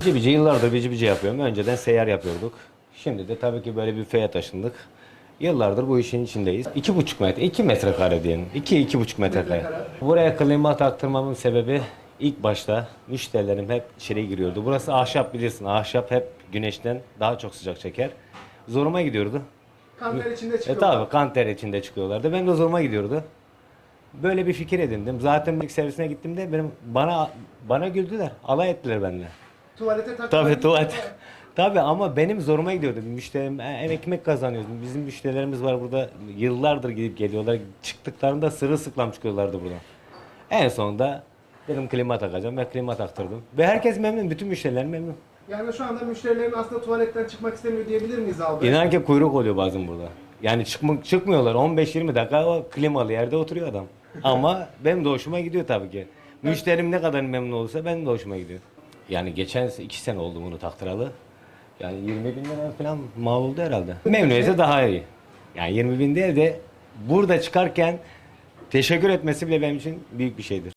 Bici bici yıllardır bici bici yapıyorum. Önceden seyyar yapıyorduk. Şimdi de tabii ki böyle bir büfeye taşındık. Yıllardır bu işin içindeyiz. İki buçuk metre, iki metrekare diyelim. İki, iki buçuk metrekare. Buraya klima taktırmamın sebebi ilk başta müşterilerim hep içeri giriyordu. Burası ahşap bilirsin. Ahşap hep güneşten daha çok sıcak çeker. Zoruma gidiyordu. Kanter içinde E çıkıyor. tabi kan ter içinde çıkıyorlardı. Benim de zoruma gidiyordu. Böyle bir fikir edindim. Zaten ilk servisine gittiğimde benim bana bana güldüler. Alay ettiler benimle. Tuvalete takmak. Tabii tuvalet. Tabii ama benim zoruma gidiyordu. Müşterim ev ekmek kazanıyoruz. Bizim müşterilerimiz var burada. Yıllardır gidip geliyorlar. Çıktıklarında sırılsıklam çıkıyorlardı buradan. En sonunda dedim klima takacağım ve klima taktırdım. Ve herkes memnun. Bütün müşteriler memnun. Yani şu anda müşterilerin aslında tuvaletten çıkmak istemiyor diyebilir miyiz abi? İnan ki kuyruk oluyor bazen burada. Yani çıkma, çıkmıyorlar. 15-20 dakika o klimalı yerde oturuyor adam. Ama benim de hoşuma gidiyor tabii ki. Müşterim ne kadar memnun olursa benim de hoşuma gidiyor. Yani geçen 2 sene oldu bunu taktıralı. Yani 20 bin lira falan mal oldu herhalde. Memnuniyeti daha iyi. Yani 20 bin değil de burada çıkarken teşekkür etmesi bile benim için büyük bir şeydir.